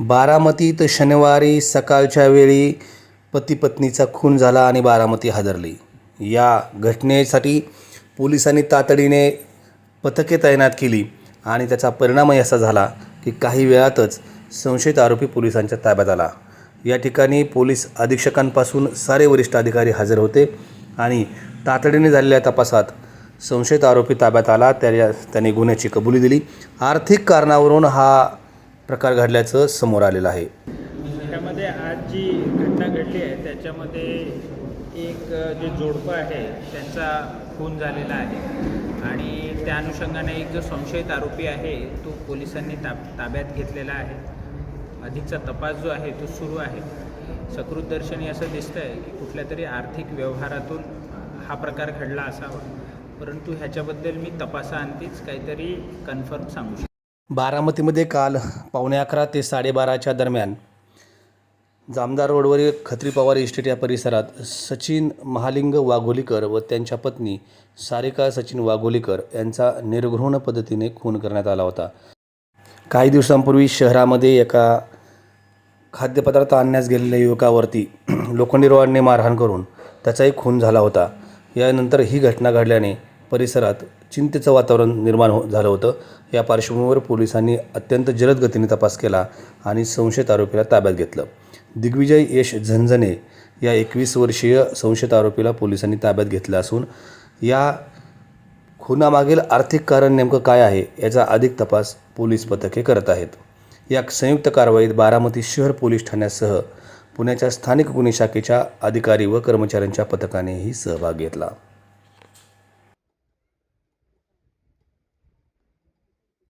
बारामतीत शनिवारी सकाळच्या वेळी पती पत्नीचा खून झाला आणि बारामती हादरली. या घटनेसाठी पोलिसांनी तातडीने पथके तैनात केली आणि त्याचा परिणामही असा झाला की काही वेळातच संशयित आरोपी पोलिसांच्या ताब्यात आला. या ठिकाणी पोलीस अधीक्षकांपासून सारे वरिष्ठ अधिकारी हजर होते आणि तातडीने झालेल्या तपासात संशयित आरोपी ताब्यात आला. त्या त्याने गुन्ह्याची कबुली दिली. आर्थिक कारणावरून हा प्रकार घडल्याचं समोर आलेलं आहे. त्यामध्ये आज जी घटना घडली आहे त्याच्यामध्ये एक जे जोडपं आहे त्यांचा खून झालेला आहे. आणि त्या अनुषंगाने एक जो संशयित आरोपी आहे तो पोलिसांनी ताब ताब्यात घेतलेला आहे. अधिकचा तपास जो आहे तो सुरू आहे. सकृतदर्शनी असं दिसतं आहे की कुठल्या तरी आर्थिक व्यवहारातून हा प्रकार घडला असावा. परंतु ह्याच्याबद्दल मी तपासाअंतीच काहीतरी कन्फर्म सांगू शकतो. बारामतीमध्ये काल पावणे अकरा ते साडेबाराच्या दरम्यान जामदार रोडवरील खत्री पवार इस्टेट या परिसरात सचिन महालिंग वाघोलीकर व त्यांच्या पत्नी सारिका सचिन वाघोलीकर यांचा निर्घृण पद्धतीने खून करण्यात आला होता. काही दिवसांपूर्वी शहरामध्ये एका खाद्यपदार्थ आणण्यास गेलेल्या युवकावरती लोखंडी रॉडने मारहाण करून त्याचाही खून झाला होता. यानंतर ही घटना घडल्याने परिसरात चिंतेचं वातावरण निर्माण हो झालं होतं. या पार्श्वभूमीवर पोलिसांनी अत्यंत जलद गतीने तपास केला आणि संशयित आरोपीला ताब्यात घेतलं. दिग्विजय यश झंझने या एकवीस वर्षीय संशयित आरोपीला पोलिसांनी ताब्यात घेतलं असून या खुनामागील आर्थिक कारण नेमकं काय आहे याचा अधिक तपास पोलीस पथके करत आहेत. या संयुक्त कारवाईत बारामती शहर पोलीस ठाण्यासह पुण्याच्या स्थानिक गुन्हे शाखेच्या अधिकारी व कर्मचाऱ्यांच्या पथकानेही सहभाग घेतला.